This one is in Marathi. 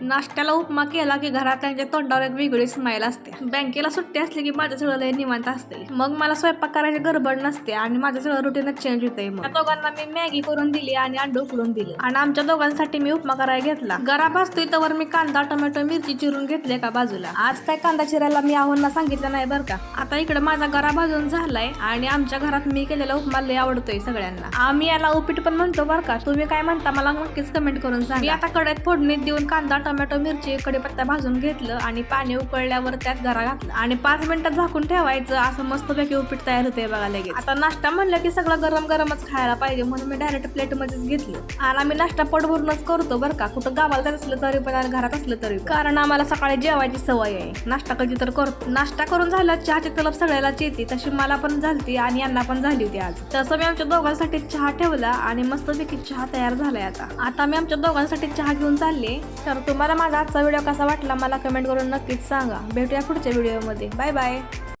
नाश्त्याला उपमा केला की घरात त्यांच्या तोंडावर एक वेगळी स्माईल असते. बँकेला सुट्टी असली की माझं सगळं लय निवांत असते मग मला स्वयंपाक करायची गडबड नसते आणि माझं सगळं रुटीनच चेंज होतंय मग. त्या दोघांना मी मॅगी करून दिली आणि अंड उकडून दिलं. आणि आमच्या दोघांसाठी मी उपमा करायला घेतला. घरा भाजतोय तर मी कांदा टोमॅटो मिरची चिरून घेतले का बाजूला? आज काय कांदा चिरायला मी आव्हांना सांगितलं नाही बरं का. आता इकडे माझा गरा भाजून झालाय आणि आमच्या घरात मी केलेला उपमा लय आवडतोय सगळ्यांना. आम्ही याला उपीट पण म्हणतो बरं का. तुम्ही काय म्हणता मला नक्कीच कमेंट करून सांगा. आता कड्यात फोडणीत देऊन कांदा टोमॅटो मिरची कडीपत्ता भाजून घेतलं आणि पाणी उकळल्यावर त्यात घरा घातलं. आणि पाच मिनिटात झाकून ठेवायचं. असं मस्तपैकी उपीट तयार होते बघा लगेच. आता नाश्ता म्हणलं की सगळं गरम गरमच खायला पाहिजे म्हणून मी डायरेक्ट प्लेट मध्येच घेतलं. आणि आम्ही नाश्ता पटभरूनच करतो बरं का. कुठं गावाला जात असलं तरी पण आणि घरात असलं तरी कारण आम्हाला सकाळी जेवायची सवय आहे. नाश्ता कधी तर करतो. नाश्ता करून झालं चहाची तलब सगळ्यालाच येते. तशी मला पण झालती आणि यांना पण झाली होती आज. तसं मी आमच्या दोघांसाठी चहा ठेवला आणि मस्तपैकी चहा तयार झालाय आता. आता मी आमच्या दोघांसाठी चहा घेऊन चालले. तर तुम्हाला माझा आजचा व्हिडिओ कसा वाटला मला कमेंट करून नक्कीच सांगा. भेटूया पुढच्या व्हिडिओमध्ये बाय बाय